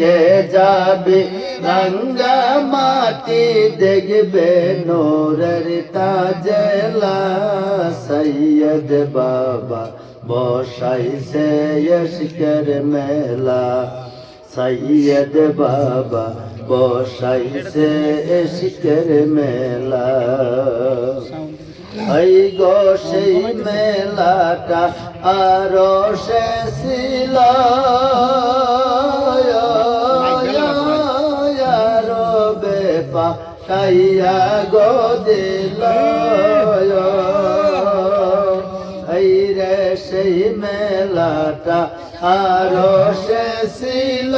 কে যাবে? রঙ্গা মাটি দেখবে নোরের তাজলা। সৈয়দ বাবা বসাইছে ইশকের মেলা। সৈয়দ বাবা বসাইছে ইশকের মেলা। ঐ গো সেই মেলাটা আরও সে কাইয়া গো দিল এই রে সেই মেলাটা আরও সে ছিল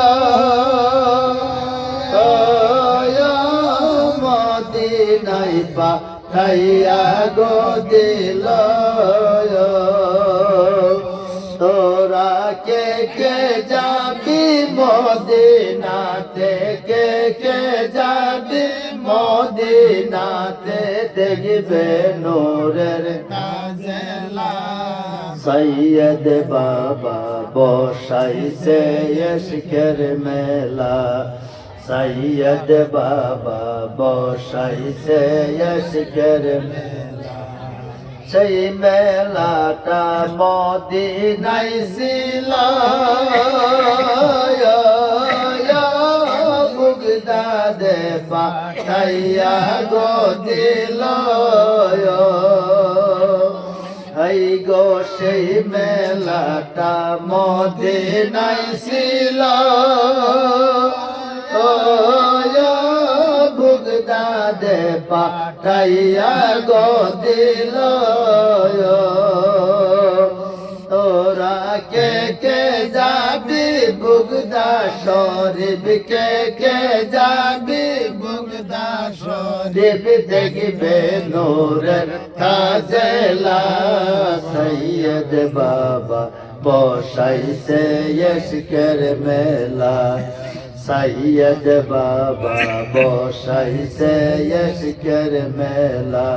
মদিনাই পা খাইয়া গো দিল তোরা কে কে যাবি মদিনাতে কে কে যাবি মদিনাতে দেখবে নোরের কাজলা। সৈয়দ বাবা বসাইছে এশকের মেলা। সৈয়দ বাবা বসাইছে এশকের মেলা। সেই মেলাটা মদিনাই ছিল। পাঠাইয়া গো দিল এই গো সেই মেলাটা মদিনাই ছিল। বুগদাদে পাঠাইয়া গো দিল কে কে যাবি বুগদা শরীফ? কে কে যাবি বুগদা শরীফ? দেখবে নূরের তাজেলা সৈয়দ বাবা বসাইছে ইশকের মেলা। সৈয়দ বাবা বসাইছে ইশকের মেলা।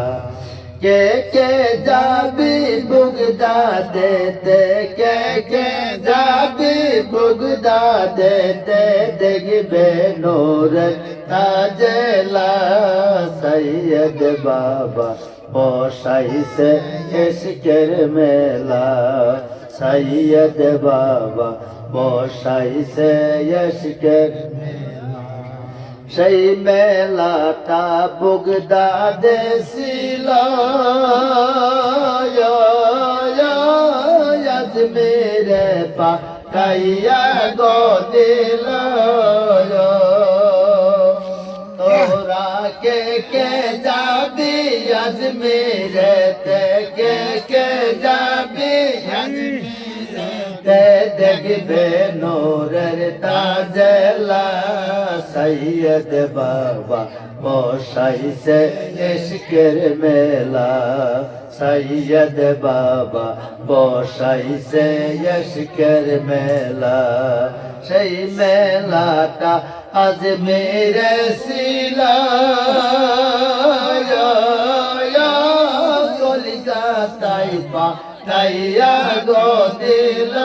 কে কে যাবি বুগদা দেতে? কে কে যাবি বুগদা দেতে? দেখবে নোর তাজলা সৈয়দ বাবা বসাইছে এসকের মেলা। সৈয়দ বাবা বসাইছে এসকের সেই মেলাটা বুগদাদে ছিল মেরে পা কাইয়া গো দিল। তোরা কে কে যাবি, আজ মেরে তে কে কে যাবি, আজ দেখবে নোরের তাজলা। সৈয়দ বাবা, বসাইছে এশকের মেলা। সৈয়দ বাবা, বসাইছে এশকের মেলা। সেই মেলাটা আজ মেরে শিলা কলিকাতাই পা তাইয়া গো দিল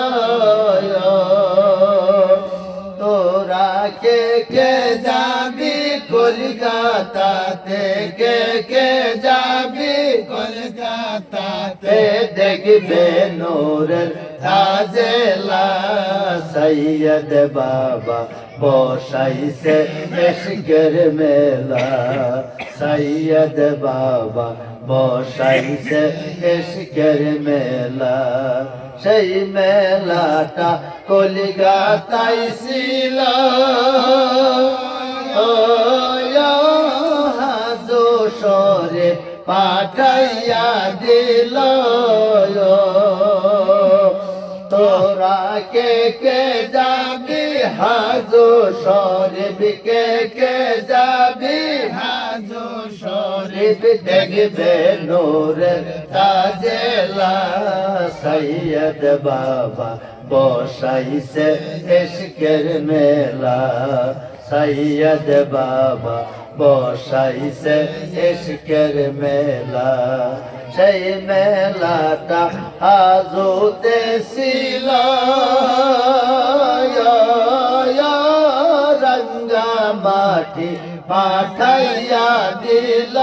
কে কে যাবি কলকাতাতে? কে কে যাবি কলকাতাতে? দেখবে নোরের তাজেলা সৈয়দ বাবা বসাইছে এশকের মেলা। সৈয়দ বাবা বসাইছে এশকের মেলা। সেই মেলাটা কলিকাতাই ছিল। পাঠাইয়া দিল তোরা কে কে যাবি? হাজো শরীফ কে কে যাবি? হাজো সরে শরীফ দেখবে নোরের তাজেলা। সৈয়দ বাবা বসাইছে এশকের মেলা। সৈয়দ বাবা বসাইছে এশকের মেলা। সেই মেলাটা আজতে ছিল রাঙ্গা মাটি পাঠাইয়া দিল।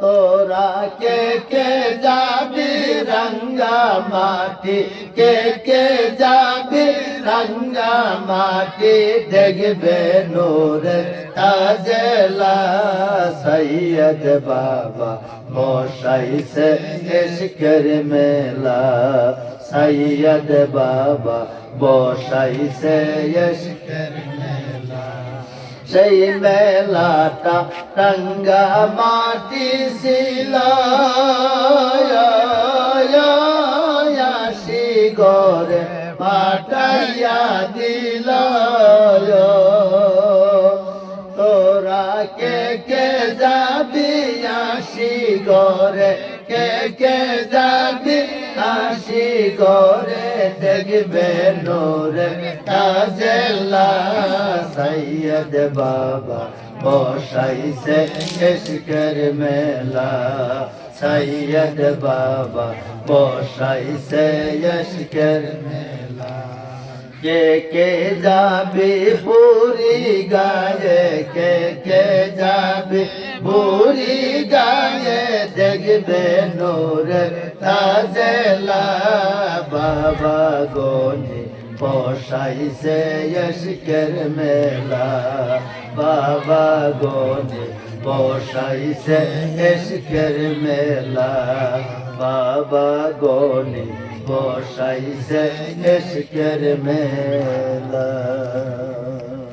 তোরা কে কে যাবি রঙ্গা মাটি? কে কে যাবি রঙ্গা মাটি দেখবে নূর তাজলা সৈয়দ বাবা মশাই সে ইশকের মেলা সৈয়দ বাবা বসাই সে ইশকের মেলা সেই মেলাটা রঙ্গা মাটি ছিল আসি গরে পাঠাইয়া দিল তোরা কে কে যাবি আসি গরে কে কে যাবি আসি গরে দেখবে নোরে তাজেলা সৈয়দ বাবা বসাইছে এশকের মেলা। সৈয়দ বাবা বসাইছে এশকের মেলা। কে কে যাবে বুড়ি গায়ে? কে কে যাবে বুড়ি গায়ে? দেখবে নোর তাজেলা বাবা গনে বসাইছে ইশকের মেলা। বাবা গনে বসাইছে ইশকের মেলা। বাবা গনে বসাইছে ইশকের মেলা।